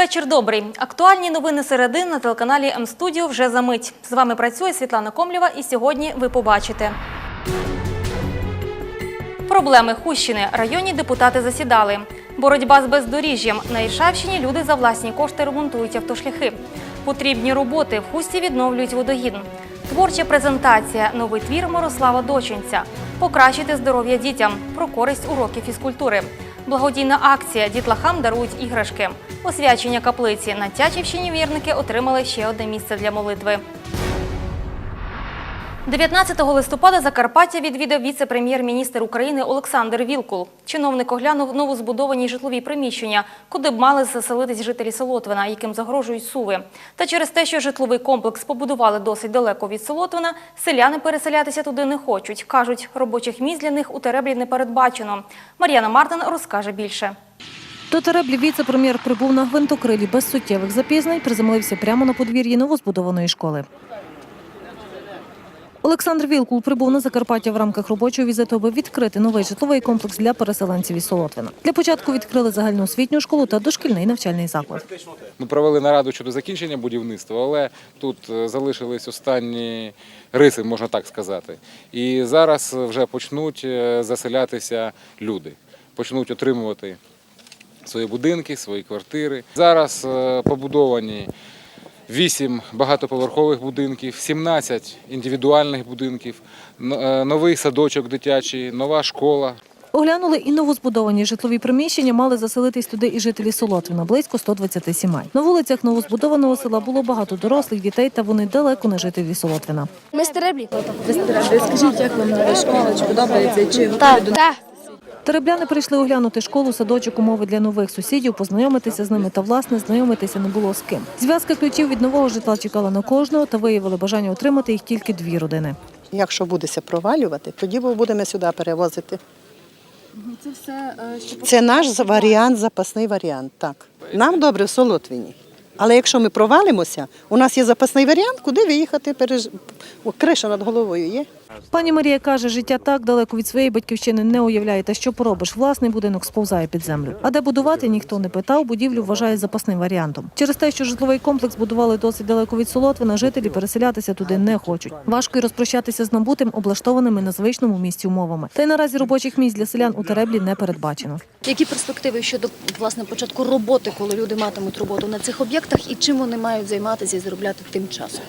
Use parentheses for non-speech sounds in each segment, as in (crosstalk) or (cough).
Вечір добрий. Актуальні новини середи на телеканалі М-студіо вже за мить. З вами працює Світлана Комлєва і сьогодні ви побачите. Проблеми Хущини. Районні депутати засідали. Боротьба з бездоріжжям. На Іршавщині люди за власні кошти ремонтують автошляхи. Потрібні роботи. В Хусті відновлюють водогін. Творча презентація. Новий твір Мирослава Дочинця. Покращити здоров'я дітям. Про користь уроків фізкультури. Благодійна акція Дітлахам дарують іграшки. Освячення каплиці. На Тячівщині вірники отримали ще одне місце для молитви. 19 листопада Закарпаття відвідав віце-прем'єр-міністр України Олександр Вілкул. Чиновник оглянув новозбудовані житлові приміщення, куди б мали заселитись жителі Солотвина, яким загрожують суви. Та через те, що житловий комплекс побудували досить далеко від Солотвина, селяни переселятися туди не хочуть. Кажуть, робочих місць для них у Тереблі не передбачено. Мар'яна Мартин розкаже більше. До Тереблі віце-прем'єр прибув на гвинтокрилі без суттєвих запізнень, приземлився прямо на подвір'ї новозбудованої школи. Олександр Вілкул прибув на Закарпаття в рамках робочого візиту, аби відкрити новий житловий комплекс для переселенців із Солотвина. Для початку відкрили загальноосвітню школу та дошкільний навчальний заклад. Ми провели нараду щодо закінчення будівництва, але тут е, залишились останні риси, можна так сказати. І зараз вже почнуть е, заселятися люди, почнуть отримувати свої будинки, свої квартири. Зараз е, побудовані 8 багатоповерхових будинків, 17 індивідуальних будинків, е, новий садочок дитячий, нова школа. Оглянули і новозбудовані житлові приміщення, мали заселитись туди і жителі Солотвина, близько 120 сімей. На вулицях новозбудованого села було багато дорослих дітей, та вони далеко не жителі Солотвина. Ми з Тереблі. Скажіть, як вам нова школа? Чи подобається? Чи Так, так. Теребляни прийшли оглянути школу, садочок, умови для нових сусідів, познайомитися з ними та власне знайомитися не було з ким. Зв'язка ключів від нового житла чекала на кожного та виявили бажання отримати їх тільки дві родини. Якщо будеться провалювати, тоді ми будемо сюди перевозити. це все, е, що Це наш варіант, запасний варіант. Так. Нам добре в Солотвіні. Але якщо ми провалимося, у нас є запасний варіант, куди виїхати, переж... Криша над головою є. Пані Марія каже, життя так далеко від своєї батьківщини не уявляє, та що поробиш. Власний будинок сповзає під землю. А де будувати ніхто не питав, будівлю вважає запасним варіантом. Через те, що житловий комплекс будували досить далеко від Солотвина, жителі переселятися туди не хочуть. Важко й розпрощатися з набутим, облаштованими на звичному місці умовами. Та й наразі робочих місць для селян у Тереблі не передбачено. Які перспективи щодо власне початку роботи, коли люди матимуть роботу на цих об'єктах, і чим вони мають займатися і заробляти тим часом?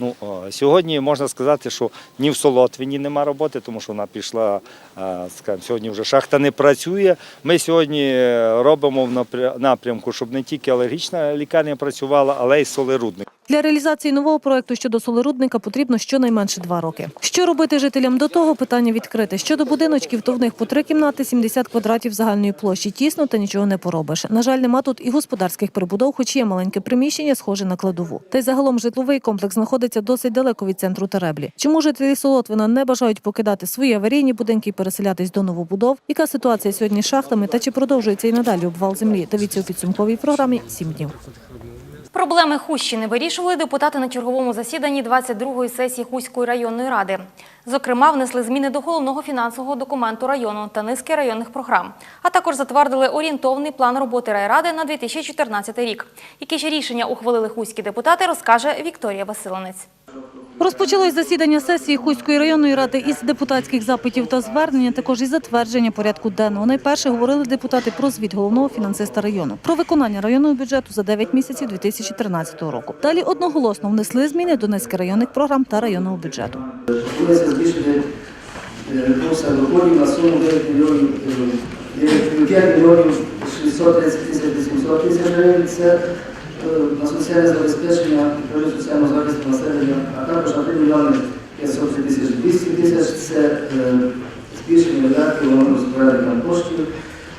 Ну, сьогодні можна сказати, що ні в Солотвіні нема роботи, тому що вона пішла, е, скажімо, сьогодні вже шахта не працює. Ми сьогодні е, робимо в напрямку, щоб не тільки алергічна лікарня працювала, але й солерудник. Для реалізації нового проекту щодо солерудника потрібно щонайменше два роки. Що робити жителям до того? Питання відкрите. Щодо будиночків, то в них по три кімнати, 70 квадратів загальної площі. Тісно та нічого не поробиш. На жаль, нема тут і господарських прибудов, хоч є маленьке приміщення, схоже на кладову. Та й загалом житловий комплекс знаходиться досить далеко від центру Тереблі. Чому жителі Солотвина не бажають покидати свої аварійні будинки і переселятись до новобудов? Яка ситуація сьогодні з шахтами та чи продовжується і надалі обвал землі? Дивіться у підсумковій програмі «Сім днів. Проблеми Хущини вирішували депутати на черговому засіданні 22-ї сесії Хуської районної ради. Зокрема, внесли зміни до головного фінансового документу району та низки районних програм, а також затвердили орієнтовний план роботи райради на 2014 рік. Які ж рішення ухвалили хуські депутати, розкаже Вікторія Василинець. Розпочалось засідання сесії Хуської районної ради із депутатських запитів та звернення, також із затвердження порядку денного. Найперше говорили депутати про звіт головного фінансиста району, про виконання районного бюджету за 9 місяців 2013 року. Далі одноголосно внесли зміни до низки районних програм та районного бюджету. Пропонується доходів на суму 9 мільйонів е, 9 5 мільйонів 630 тисяч 800 тисяч гривень. Це е, на соціальне забезпечення управління соціального захисту населення, а також на 3 мільйони 500 тисяч 200 тисяч. Це е, збільшення видатків розпорядникам коштів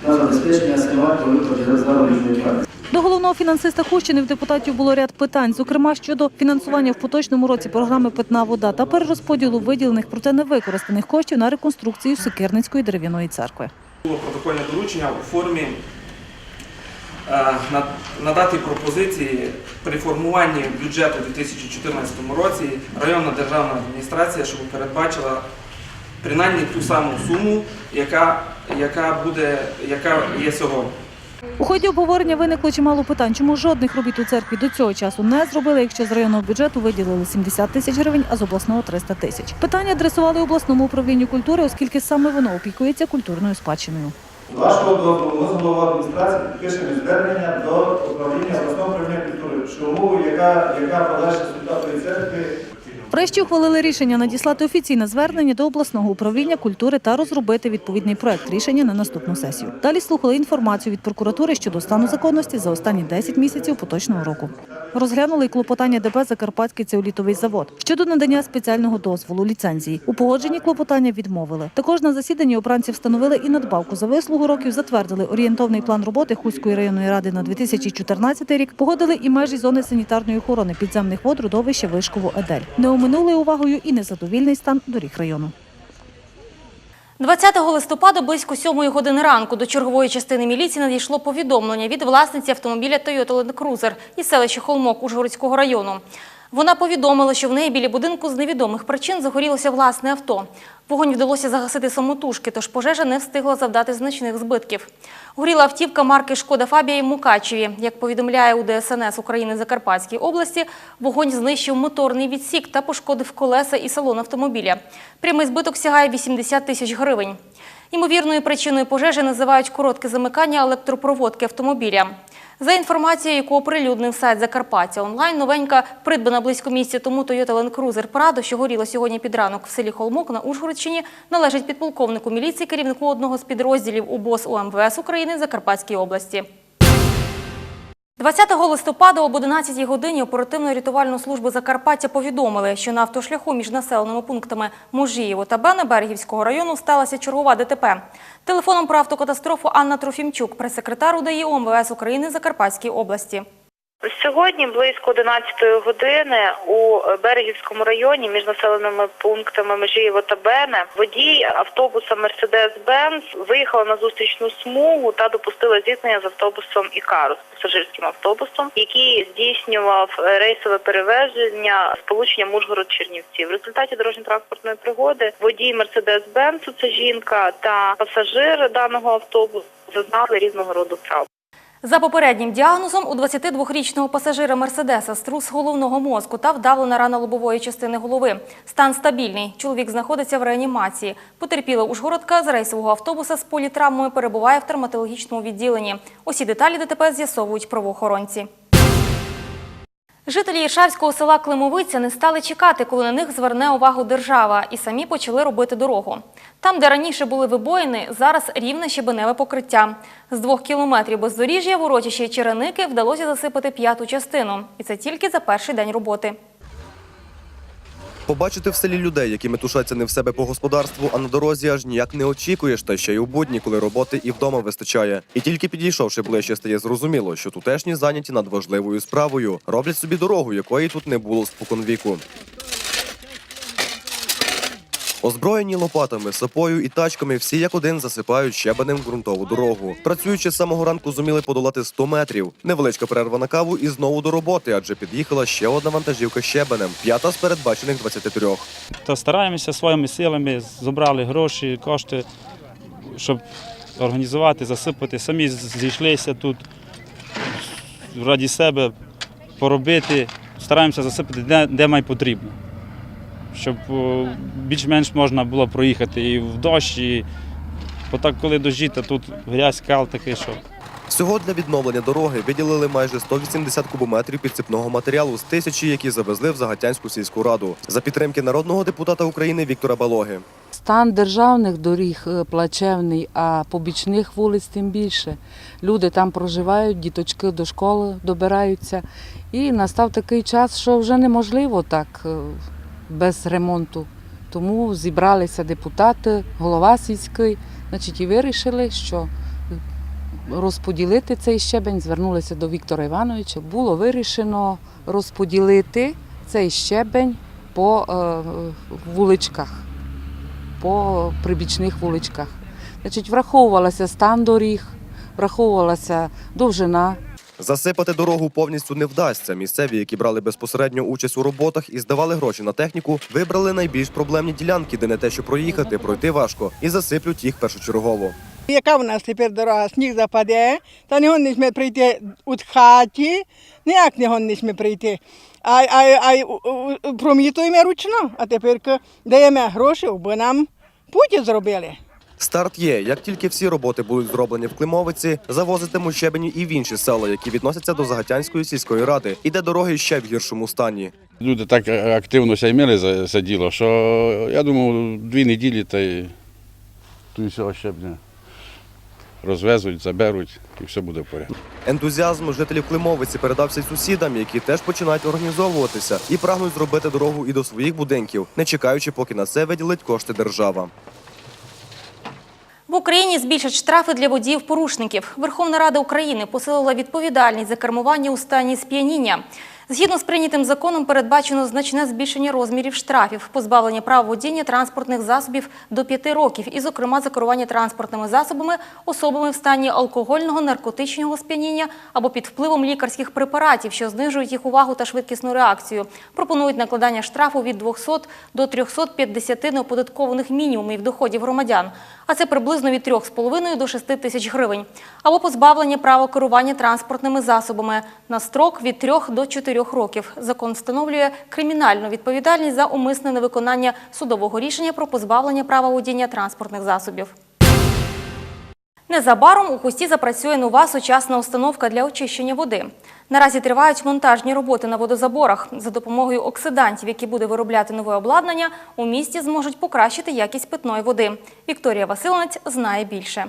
на забезпечення СМА по виплаті заробітної плати. До головного фінансиста Хущини в депутатів було ряд питань, зокрема щодо фінансування в поточному році програми Питна вода та перерозподілу виділених проте невикористаних коштів на реконструкцію Сикирницької дерев'яної церкви. Було протокольне доручення у формі е, надати пропозиції при формуванні бюджету у 2014 році районна державна адміністрація, щоб передбачила принаймні ту саму суму, яка, яка буде, яка є сьогодні. У ході обговорення виникло чимало питань, чому жодних робіт у церкві до цього часу не зробили, якщо з районного бюджету виділили 70 тисяч гривень, а з обласного 300 тисяч. Питання адресували обласному управлінню культури, оскільки саме воно опікується культурною спадщиною. Вашого дозволу ми з головою адміністрації підпишемо звернення до управління обласного управління культури. Чому, яка, яка подальша судьба тої церкви? Врешті ухвалили рішення надіслати офіційне звернення до обласного управління культури та розробити відповідний проект рішення на наступну сесію. Далі слухали інформацію від прокуратури щодо стану законності за останні 10 місяців поточного року. Розглянули й клопотання ДП Закарпатський цеолітовий завод щодо надання спеціального дозволу ліцензії. У погодженні клопотання відмовили. Також на засіданні обранці встановили і надбавку за вислугу років, затвердили орієнтовний план роботи Хуської районної ради на 2014 рік. Погодили і межі зони санітарної охорони підземних вод родовища Вишково Едель. Не оминули увагою і незадовільний стан доріг району. 20 листопада близько 7 години ранку до чергової частини міліції надійшло повідомлення від власниці автомобіля Toyota Land Cruiser із селища Холмок Ужгородського району. Вона повідомила, що в неї біля будинку з невідомих причин загорілося власне авто. Вогонь вдалося загасити самотужки, тож пожежа не встигла завдати значних збитків. Горіла автівка марки «Шкода Фабія» в Мукачеві. Як повідомляє у ДСНС України Закарпатській області, вогонь знищив моторний відсік та пошкодив колеса і салон автомобіля. Прямий збиток сягає 80 тисяч гривень. Ймовірною причиною пожежі називають коротке замикання електропроводки автомобіля. За інформацією, яку оприлюднив сайт Закарпаття онлайн, новенька придбана близько місця тому Toyota Land Cruiser Prado, що горіла сьогодні під ранок в селі Холмок на Ужгородщині, належить підполковнику міліції, керівнику одного з підрозділів УБОС УМВС України в Закарпатській області. 20 листопада об 11 годині оперативно-рятувальну службу Закарпаття повідомили, що на автошляху між населеними пунктами Можієво та Бенебергівського району сталася чергова ДТП. Телефоном про автокатастрофу Анна Трофімчук, прес-секретар УДАІ ОМВС України Закарпатській області. Сьогодні близько 11 години у Берегівському районі між населеними пунктами Межієво та Бене водій автобуса Мерседес-Бенц виїхала на зустрічну смугу та допустила зіткнення з автобусом Ікарус пасажирським автобусом, який здійснював рейсове перевезення сполученням Ужгород-Чернівці. В результаті дорожньо-транспортної пригоди водій Мерседес-Бенцу, це жінка та пасажир даного автобусу зазнали різного роду травм. За попереднім діагнозом у 22-річного пасажира Мерседеса струс головного мозку та вдавлена рана лобової частини голови. Стан стабільний. Чоловік знаходиться в реанімації. Потерпіла Ужгородка з рейсового автобуса з політравмою перебуває в травматологічному відділенні. Усі деталі ДТП з'ясовують правоохоронці. Жителі Іршавського села Климовиця не стали чекати, коли на них зверне увагу держава, і самі почали робити дорогу. Там, де раніше були вибоїни, зараз рівне щебеневе покриття. З двох кілометрів бездоріжжя в урочищі Череники вдалося засипати п'яту частину. І це тільки за перший день роботи. Побачити в селі людей, які метушаться не в себе по господарству, а на дорозі аж ніяк не очікуєш, та ще й у будні, коли роботи і вдома вистачає. І тільки підійшовши ближче, стає зрозуміло, що тутешні зайняті надважливою справою. Роблять собі дорогу, якої тут не було споконвіку. Озброєні лопатами, сапою і тачками, всі як один засипають щебенем ґрунтову дорогу. Працюючи з самого ранку, зуміли подолати 100 метрів. Невеличка перерва на каву і знову до роботи, адже під'їхала ще одна вантажівка щебенем, п'ята з передбачених 23. То стараємося своїми силами, зібрали гроші, кошти, щоб організувати, засипати. Самі зійшлися тут раді себе поробити. Стараємося засипати де, де май потрібно, щоб більш-менш можна було проїхати і в дощ, і отак, коли дощі, то тут грязь, кал такий, що Всього для відновлення дороги виділили майже 180 кубометрів підсипного матеріалу з тисячі, які завезли в Загатянську сільську раду за підтримки народного депутата України Віктора Балоги. Стан державних доріг е, плачевний, а побічних вулиць тим більше. Люди там проживають, діточки до школи добираються. І настав такий час, що вже неможливо так е, без ремонту. Тому зібралися депутати, голова сільський, значить, і вирішили, що розподілити цей щебень, звернулися до Віктора Івановича. Було вирішено розподілити цей щебень по е, вуличках по прибічних вуличках. Значить, враховувалася стан доріг, враховувалася довжина. Засипати дорогу повністю не вдасться. Місцеві, які брали безпосередньо участь у роботах і здавали гроші на техніку, вибрали найбільш проблемні ділянки, де не те, що проїхати, пройти важко, і засиплють їх першочергово. Яка в нас тепер дорога? Сніг западе, та не гониш прийти у хаті, ніяк не гониш прийти. А, а, а промітуємо ручно, а тепер даємо гроші, бо нам путі зробили. Старт є. Як тільки всі роботи будуть зроблені в Климовиці, завозитимуть щебені і в інші села, які відносяться до Загатянської сільської ради, і де дороги ще в гіршому стані. Люди так активно сяймили за це діло, що я думав, дві неділі та й ту всього щебня розвезуть, заберуть і все буде в порядку. Ентузіазм жителів Климовиці передався й сусідам, які теж починають організовуватися і прагнуть зробити дорогу і до своїх будинків, не чекаючи, поки на це виділить кошти держава. В Україні збільшать штрафи для водіїв-порушників. Верховна Рада України посилила відповідальність за кермування у стані сп'яніння. Згідно з прийнятим законом передбачено значне збільшення розмірів штрафів, позбавлення права водіння транспортних засобів до 5 років, і, зокрема, за керування транспортними засобами особами в стані алкогольного, наркотичного сп'яніння або під впливом лікарських препаратів, що знижують їх увагу та швидкісну реакцію. Пропонують накладання штрафу від 200 до 350 неоподаткованих мінімумів доходів громадян, а це приблизно від 3,5 до 6 тисяч гривень, або позбавлення права керування транспортними засобами на строк від 3 до 4 років. Закон встановлює кримінальну відповідальність за умисне невиконання судового рішення про позбавлення права водіння транспортних засобів. Незабаром у Хусті запрацює нова сучасна установка для очищення води. Наразі тривають монтажні роботи на водозаборах. За допомогою оксидантів, які буде виробляти нове обладнання, у місті зможуть покращити якість питної води. Вікторія Василинець знає більше.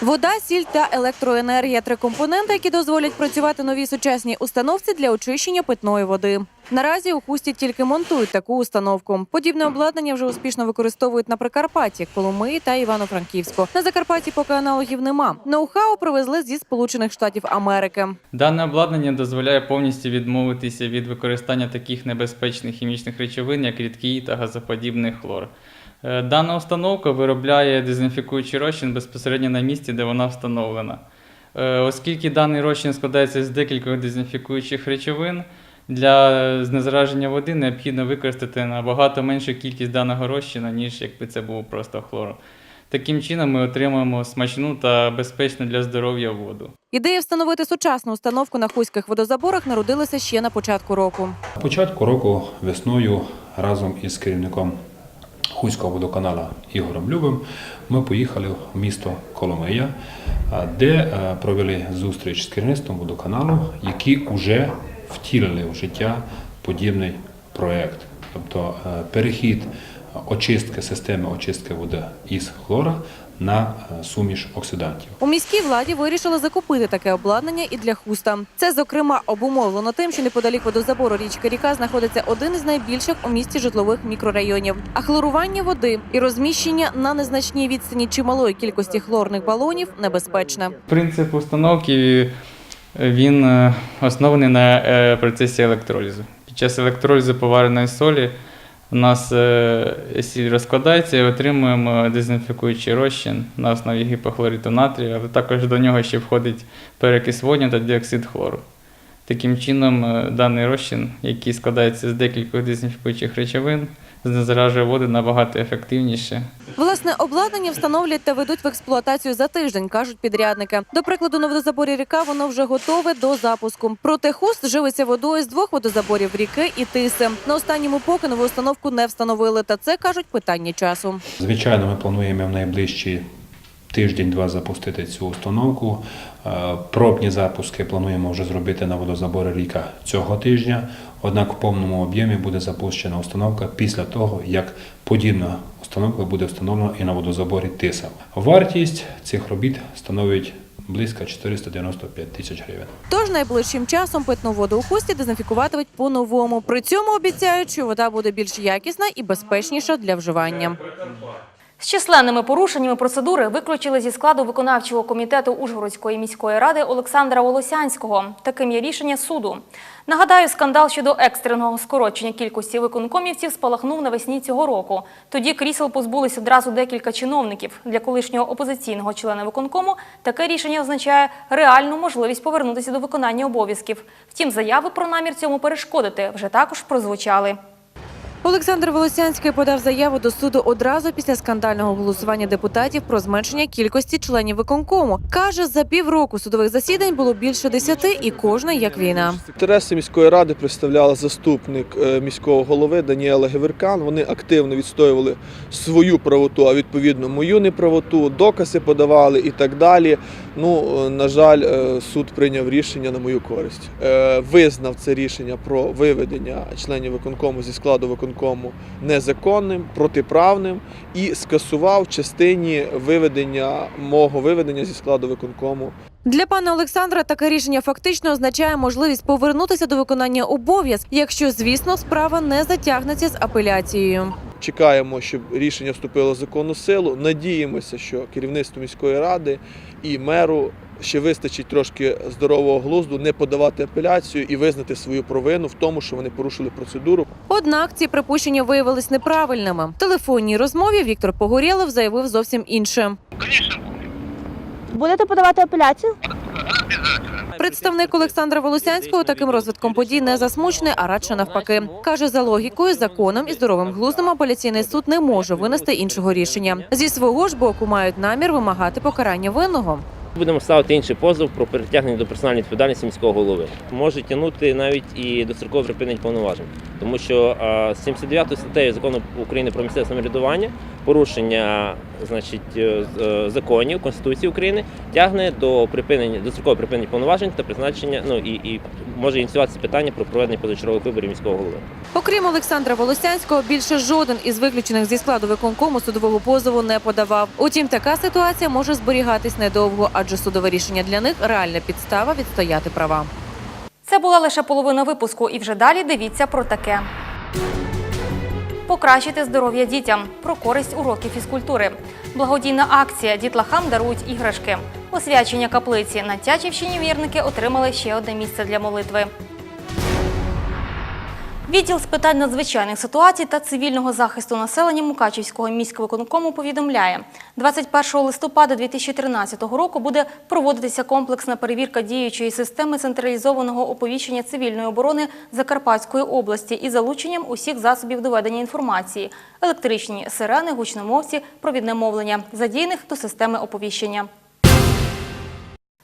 Вода, сіль та електроенергія три компоненти, які дозволять працювати новій сучасній установці для очищення питної води. Наразі у хусті тільки монтують таку установку. Подібне обладнання вже успішно використовують на Прикарпатті, Коломиї та Івано-Франківську. На Закарпатті поки аналогів нема. Ноу-хау привезли зі Сполучених Штатів Америки. Дане обладнання дозволяє повністю відмовитися від використання таких небезпечних хімічних речовин, як рідкий та газоподібний хлор. Е, Дана установка виробляє дезінфікуючий розчин безпосередньо на місці, де вона встановлена. Е, Оскільки даний розчин складається з декількох дезінфікуючих речовин, для знезараження води необхідно використати набагато меншу кількість даного розчину, ніж якби це був просто хлор. Таким чином ми отримуємо смачну та безпечну для здоров'я воду. Ідея встановити сучасну установку на хуських водозаборах народилася ще на початку року. На початку року весною разом із керівником Хуського водоканала Ігорем Любим ми поїхали в місто Коломия, де е, провели зустріч з керівництвом водоканалу, які вже втілили в життя подібний проєкт. Тобто е, перехід очистки системи очистки води із хлора на е, суміш оксидантів. У міській владі вирішили закупити таке обладнання і для хуста. Це, зокрема, обумовлено тим, що неподалік водозабору річки Ріка знаходиться один із найбільших у місті житлових мікрорайонів. А хлорування води і розміщення на незначній відстані чималої кількості хлорних балонів небезпечне. Принцип установки е, він е, оснований на процесі електролізу. Під час електролізу повареної солі у нас е, сіль розкладається і отримуємо дезінфікуючий розчин на основі гіпохлориту натрію, але також до нього ще входить перекис водню та діоксид хлору. Таким чином, е, даний розчин, який складається з декількох дезінфікуючих речовин, знезаражує воду набагато ефективніше Власне, обладнання встановлять та ведуть в експлуатацію за тиждень, кажуть підрядники. До прикладу, на водозаборі ріка воно вже готове до запуску. Проте хуст живиться водою з двох водозаборів ріки і тиси. На останньому поки нову установку не встановили. Та це кажуть питання часу. Звичайно, ми плануємо в найближчі тиждень-два запустити цю установку. Е, Пробні запуски плануємо вже зробити на водозабори ріка цього тижня. Однак в повному об'ємі буде запущена установка після того, як подібна установка буде встановлена і на водозаборі Тиса. Вартість цих робіт становить близько 495 тисяч гривень. Тож найближчим часом питну воду у хусті дезінфікуватимуть по-новому. При цьому обіцяють, що вода буде більш якісна і безпечніша для вживання. З численними порушеннями процедури виключили зі складу виконавчого комітету Ужгородської міської ради Олександра Волосянського. Таким є рішення суду. Нагадаю, скандал щодо екстреного скорочення кількості виконкомівців спалахнув навесні цього року. Тоді крісел позбулись одразу декілька чиновників. Для колишнього опозиційного члена виконкому таке рішення означає реальну можливість повернутися до виконання обов'язків. Втім, заяви про намір цьому перешкодити вже також прозвучали. Олександр Волосянський подав заяву до суду одразу після скандального голосування депутатів про зменшення кількості членів виконкому. Каже, за півроку судових засідань було більше десяти, і кожна як війна. Інтереси міської ради представляла заступник е, міського голови Даніела Геверкан. Вони активно відстоювали свою правоту, а відповідно мою неправоту, докази подавали і так далі. Ну, е, на жаль, е, суд прийняв рішення на мою користь. Е, Визнав це рішення про виведення членів виконкому зі складу виконкому незаконним, протиправним і скасував частині виведення мого виведення зі складу виконкому Для пана Олександра таке рішення фактично означає можливість повернутися до виконання обов'язків, якщо, звісно, справа не затягнеться з апеляцією. Чекаємо, щоб рішення вступило в законну силу. Надіємося, що керівництво міської ради і меру ще вистачить трошки здорового глузду не подавати апеляцію і визнати свою провину в тому, що вони порушили процедуру. Однак ці припущення виявились неправильними. В телефонній розмові Віктор Погорєлов заявив зовсім інше. Будете подавати апеляцію? Представник Олександра Волосянського таким розвитком подій не засмучений, а радше навпаки. Каже, за логікою, законом і здоровим глуздом апеляційний суд не може винести іншого рішення. Зі свого ж боку мають намір вимагати покарання винного. Будемо ставити інший позов про притягнення до персональної відповідальності міського голови. Може тягнути навіть і дострокове припинення повноважень, тому що а, 79 статтею закону України про місцеве самоврядування порушення значить е, е, законів Конституції України тягне до припинення дострокового припинення повноважень та призначення. Ну і, і може ініціюватися питання про проведення позачергових виборів міського голови. Окрім Олександра Волосянського, більше жоден із виключених зі складу виконкому судового позову не подавав. Утім, така ситуація може зберігатись недовго, адже судове рішення для них реальна підстава відстояти права. Це була лише половина випуску, і вже далі дивіться про таке. Покращити здоров'я дітям про користь уроків фізкультури. Благодійна акція Дітлахам дарують іграшки. Освячення каплиці на Тячівщині вірники отримали ще одне місце для молитви. Відділ з питань надзвичайних ситуацій та цивільного захисту населення Мукачівського міськвиконкому повідомляє, 21 листопада 2013 року буде проводитися комплексна перевірка діючої системи централізованого оповіщення цивільної оборони Закарпатської області із залученням усіх засобів доведення інформації, електричні сирени, гучномовці, провідне мовлення, задіяних до системи оповіщення.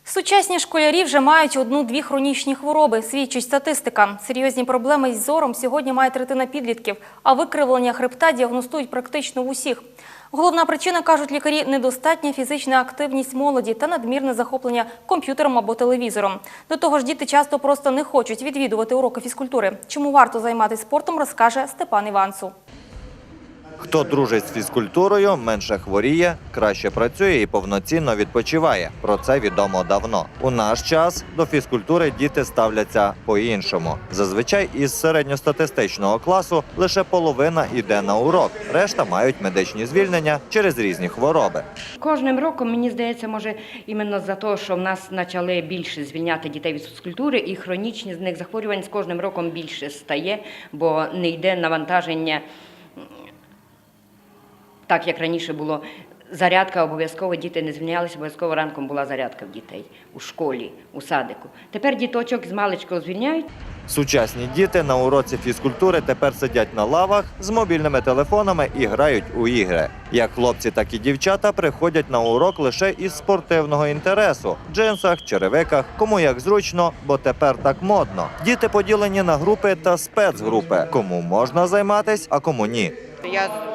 Сучасні школярі вже мають одну-дві хронічні хвороби, свідчить статистика. Серйозні проблеми із зором сьогодні має третина підлітків, а викривлення хребта діагностують практично в усіх. Головна причина, кажуть лікарі, недостатня фізична активність молоді та надмірне захоплення комп'ютером або телевізором. До того ж, діти часто просто не хочуть відвідувати уроки фізкультури. Чому варто займатися спортом, розкаже Степан Іванцу. Хто дружить з фізкультурою, менше хворіє, краще працює і повноцінно відпочиває. Про це відомо давно. У наш час до фізкультури діти ставляться по-іншому. Зазвичай із середньостатистичного класу лише половина йде на урок, решта мають медичні звільнення через різні хвороби. Кожним роком, мені здається, може іменно за те, що в нас почали більше звільняти дітей від фізкультури, і хронічні з них захворювань з кожним роком більше стає, бо не йде навантаження, так як раніше було. Зарядка обов'язково діти не звільнялися, обов'язково ранком була зарядка в дітей у школі, у садику. Тепер діточок з маличкого звільняють. Сучасні діти на уроці фізкультури тепер сидять на лавах з мобільними телефонами і грають у ігри. Як хлопці, так і дівчата приходять на урок лише із спортивного інтересу джинсах, черевиках, кому як зручно, бо тепер так модно. Діти поділені на групи та спецгрупи. Кому можна займатись, а кому ні. Я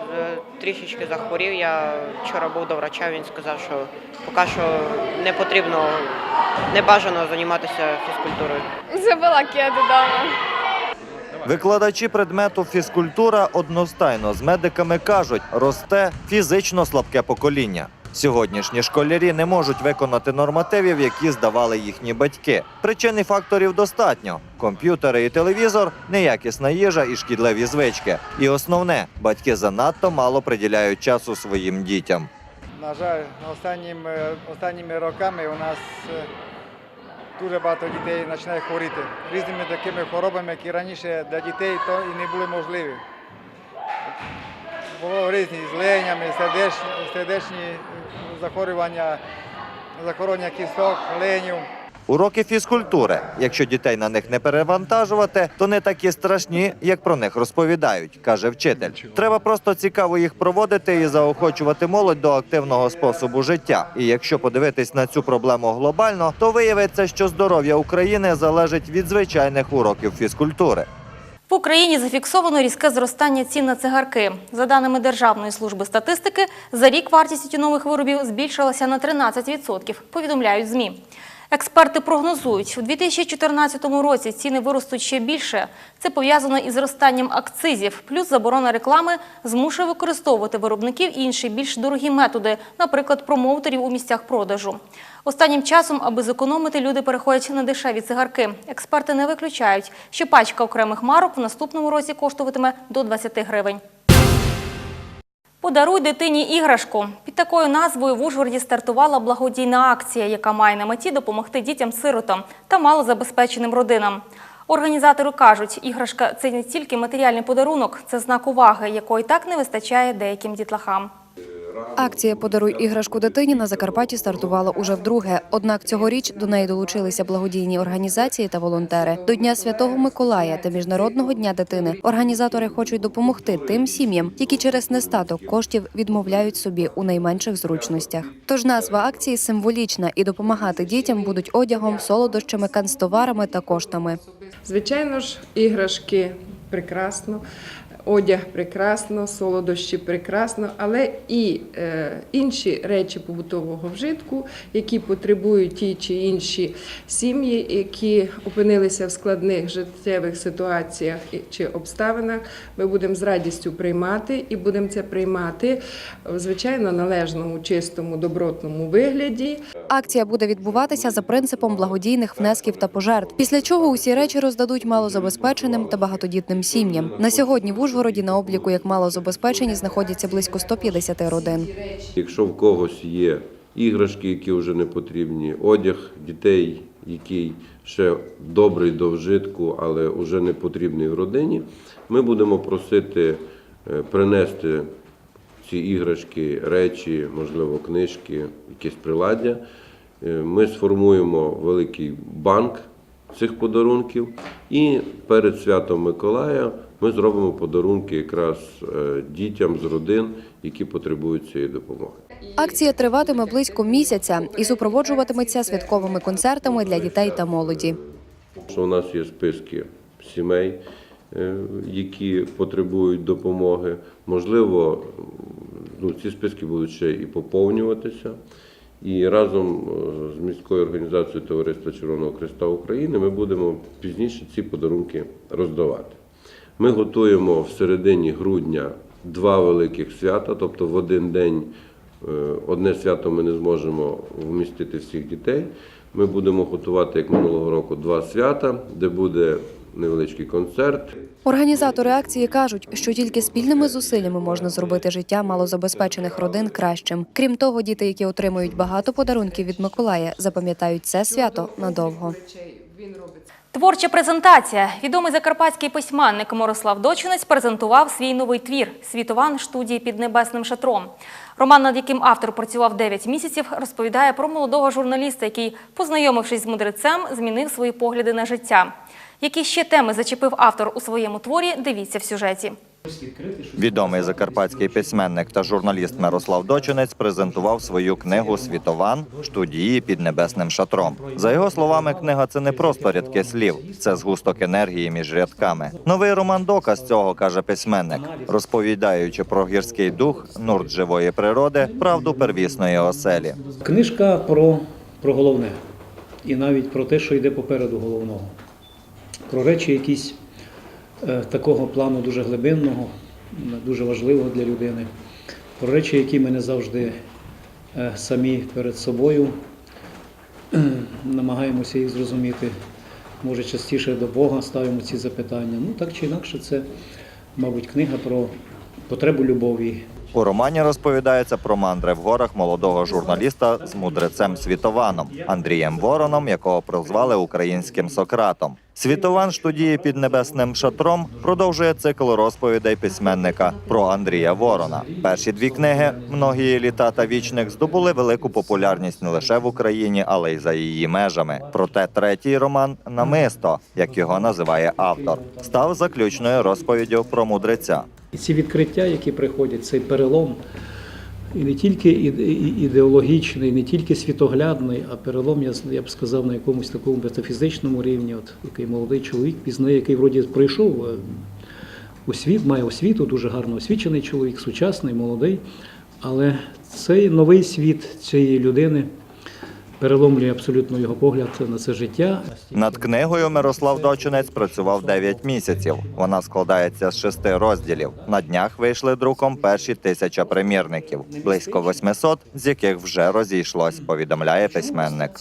трішечки захворів. Я вчора був до врача. Він сказав, що поки що не потрібно, не бажано займатися фізкультурою. Забула кеди вдома. Викладачі предмету фізкультура одностайно з медиками кажуть, росте фізично слабке покоління. Сьогоднішні школярі не можуть виконати нормативів, які здавали їхні батьки. Причин і факторів достатньо: комп'ютери і телевізор, неякісна їжа і шкідливі звички. І основне, батьки занадто мало приділяють часу своїм дітям. На жаль, останніми, останніми роками у нас е, дуже багато дітей починає хворіти різними такими хворобами, які раніше для дітей то і не були можливі. Було різні з ленями, сердечні, сердечні захворювання, захворювання кісток, ленів. Уроки фізкультури, якщо дітей на них не перевантажувати, то не такі страшні, як про них розповідають, каже вчитель. Треба просто цікаво їх проводити і заохочувати молодь до активного способу життя. І якщо подивитись на цю проблему глобально, то виявиться, що здоров'я України залежить від звичайних уроків фізкультури. В Україні зафіксовано різке зростання цін на цигарки. За даними Державної служби статистики, за рік вартість тютюнових виробів збільшилася на 13%, повідомляють ЗМІ. Експерти прогнозують, у 2014 році ціни виростуть ще більше. Це пов'язано із зростанням акцизів, плюс заборона реклами змушує використовувати виробників інші більш дорогі методи, наприклад, промоутерів у місцях продажу. Останнім часом, аби зекономити, люди переходять на дешеві цигарки. Експерти не виключають, що пачка окремих марок в наступному році коштуватиме до 20 гривень. Подаруй дитині іграшку. Під такою назвою в Ужгороді стартувала благодійна акція, яка має на меті допомогти дітям-сиротам та малозабезпеченим родинам. Організатори кажуть, іграшка це не тільки матеріальний подарунок, це знак уваги, якої так не вистачає деяким дітлахам. Акція Подаруй іграшку дитині на Закарпатті стартувала уже вдруге. Однак цьогоріч до неї долучилися благодійні організації та волонтери. До Дня Святого Миколая та Міжнародного дня дитини організатори хочуть допомогти тим сім'ям, які через нестаток коштів відмовляють собі у найменших зручностях. Тож назва акції символічна і допомагати дітям будуть одягом, солодощами, канцтоварами та коштами. Звичайно ж, іграшки прекрасно, одяг прекрасно, солодощі прекрасно, але і е, інші речі побутового вжитку, які потребують ті чи інші сім'ї, які опинилися в складних життєвих ситуаціях чи обставинах, ми будемо з радістю приймати і будемо це приймати в звичайно належному, чистому, добротному вигляді. Акція буде відбуватися за принципом благодійних внесків та пожертв. Після чого усі речі роздадуть малозабезпеченим та багатодітним сім'ям. На сьогодні в Ужгороді на обліку як малозабезпечені знаходяться близько 150 родин. Якщо в когось є іграшки, які вже не потрібні, одяг дітей, який ще добрий до вжитку, але вже не потрібний в родині, ми будемо просити е, принести ці іграшки, речі, можливо, книжки, якісь приладдя. Е, Ми сформуємо великий банк цих подарунків і перед святом Миколая ми зробимо подарунки якраз е, дітям з родин, які потребують цієї допомоги. Акція триватиме близько місяця і супроводжуватиметься святковими концертами для дітей та молоді. У нас є списки сімей, е, які потребують допомоги. Можливо, ну, ці списки будуть ще і поповнюватися. І разом е, з міською організацією Товариства Червоного Христа України ми будемо пізніше ці подарунки роздавати. Ми готуємо в середині грудня два великих свята, тобто в один день е, одне свято ми не зможемо вмістити всіх дітей. Ми будемо готувати, як минулого року, два свята, де буде невеличкий концерт. Організатори акції кажуть, що тільки спільними зусиллями можна зробити життя малозабезпечених родин кращим. Крім того, діти, які отримують багато подарунків від Миколая, запам'ятають це свято надовго. Творча презентація. Відомий закарпатський письменник Мирослав Дочинець презентував свій новий твір Світован студії під небесним шатром. Роман, над яким автор працював 9 місяців, розповідає про молодого журналіста, який, познайомившись з мудрецем, змінив свої погляди на життя. Які ще теми зачепив автор у своєму творі? Дивіться в сюжеті. Відомий закарпатський письменник та журналіст Мирослав Дочинець презентував свою книгу Світован студії під небесним шатром. За його словами, книга це не просто рядки слів, це згусток енергії між рядками. Новий роман доказ цього каже письменник, розповідаючи про гірський дух, нурт живої природи, правду первісної оселі. Книжка про, про головне. І навіть про те, що йде попереду головного. Про речі якісь такого плану дуже глибинного, дуже важливого для людини. Про речі, які ми не завжди е, самі перед собою (clears throat) намагаємося їх зрозуміти. Може, частіше до Бога ставимо ці запитання. Ну, так чи інакше, це, мабуть, книга про потребу любові, У романі розповідається про мандри в горах молодого журналіста з мудрецем Світованом Андрієм Вороном, якого прозвали українським Сократом. Світован, що діє під небесним шатром, продовжує цикл розповідей письменника про Андрія Ворона. Перші дві книги Многії літа та вічник здобули велику популярність не лише в Україні, але й за її межами. Проте третій роман Намисто, як його називає автор, став заключною розповіддю про мудреця. Ці відкриття, які приходять, цей перелом, і не тільки ідеологічний, не тільки світоглядний, а перелом, я, б сказав, на якомусь такому метафізичному рівні, от який молодий чоловік пізнає, який вроді прийшов е, у світ, має освіту, дуже гарно освічений чоловік, сучасний, молодий. Але цей новий світ цієї людини переломлює абсолютно його погляд на це життя. Над книгою Мирослав Дочинець працював 9 місяців. Вона складається з шести розділів. На днях вийшли друком перші тисяча примірників, близько 800, з яких вже розійшлось. Повідомляє письменник.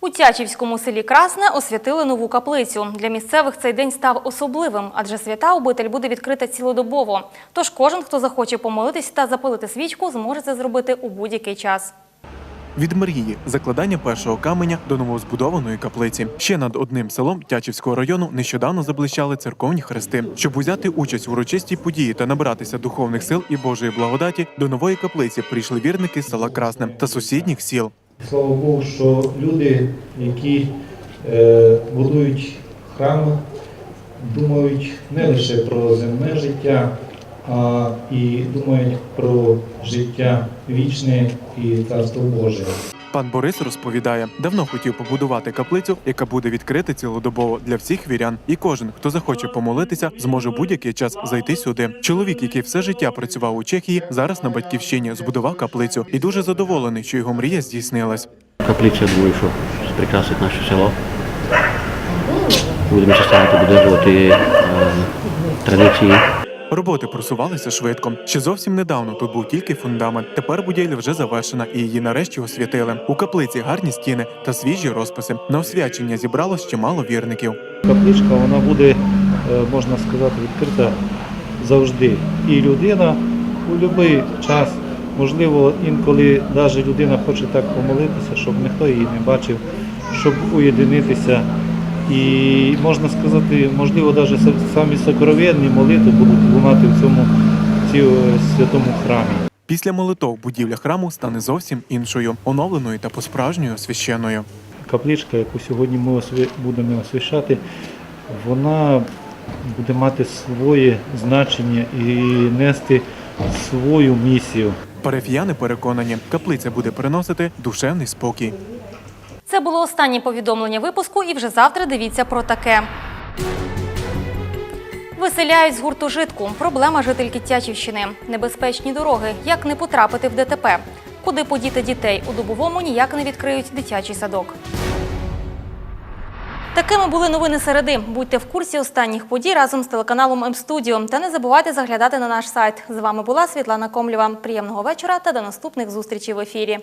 У Тячівському селі Красне освятили нову каплицю. Для місцевих цей день став особливим, адже свята обитель буде відкрита цілодобово. Тож кожен, хто захоче помолитись та запалити свічку, зможе це зробити у будь-який час. Від мрії закладання першого каменя до новозбудованої каплиці. Ще над одним селом Тячівського району нещодавно заблищали церковні хрести. Щоб узяти участь в урочистій події та набратися духовних сил і Божої благодаті, до нової каплиці прийшли вірники з села Красне та сусідніх сіл. Слава Богу, що люди, які е, будують храм, думають не лише про земне життя, а і думають про життя вічне і Царство Боже. Пан Борис розповідає, давно хотів побудувати каплицю, яка буде відкрита цілодобово для всіх вірян. І кожен, хто захоче помолитися, зможе будь-який час зайти сюди. Чоловік, який все життя працював у Чехії, зараз на батьківщині збудував каплицю і дуже задоволений, що його мрія здійснилась. Каплиця думаю, що прикрасить наше село. Будемо ще старати е, традиції. Роботи просувалися швидко. Ще зовсім недавно тут був тільки фундамент. Тепер будівля вже завершена і її нарешті освятили. У каплиці гарні стіни та свіжі розписи. На освячення зібралось чимало вірників. Капличка вона буде, е, можна сказати, відкрита завжди. І людина у будь-який час, можливо, інколи навіть людина хоче так помолитися, щоб ніхто її не бачив, щоб уєдинитися. І можна сказати, можливо, навіть самі сокровенні молитви будуть лунати в цьому цьому святому храмі. Після молитов будівля храму стане зовсім іншою, оновленою та по-справжньою освященою. Капличка, яку сьогодні ми будемо освящати, вона буде мати своє значення і нести свою місію. Парафіяни переконані, каплиця буде приносити душевний спокій. Це було останнє повідомлення випуску, і вже завтра дивіться про таке. Виселяють з гуртожитку. Проблема жительки Тячівщини. Небезпечні дороги. Як не потрапити в ДТП? Куди подіти дітей? У Дубовому ніяк не відкриють дитячий садок. Такими були новини середи. Будьте в курсі останніх подій разом з телеканалом М-студіо. Та не забувайте заглядати на наш сайт. З вами була Світлана Комлєва. Приємного вечора та до наступних зустрічей в ефірі.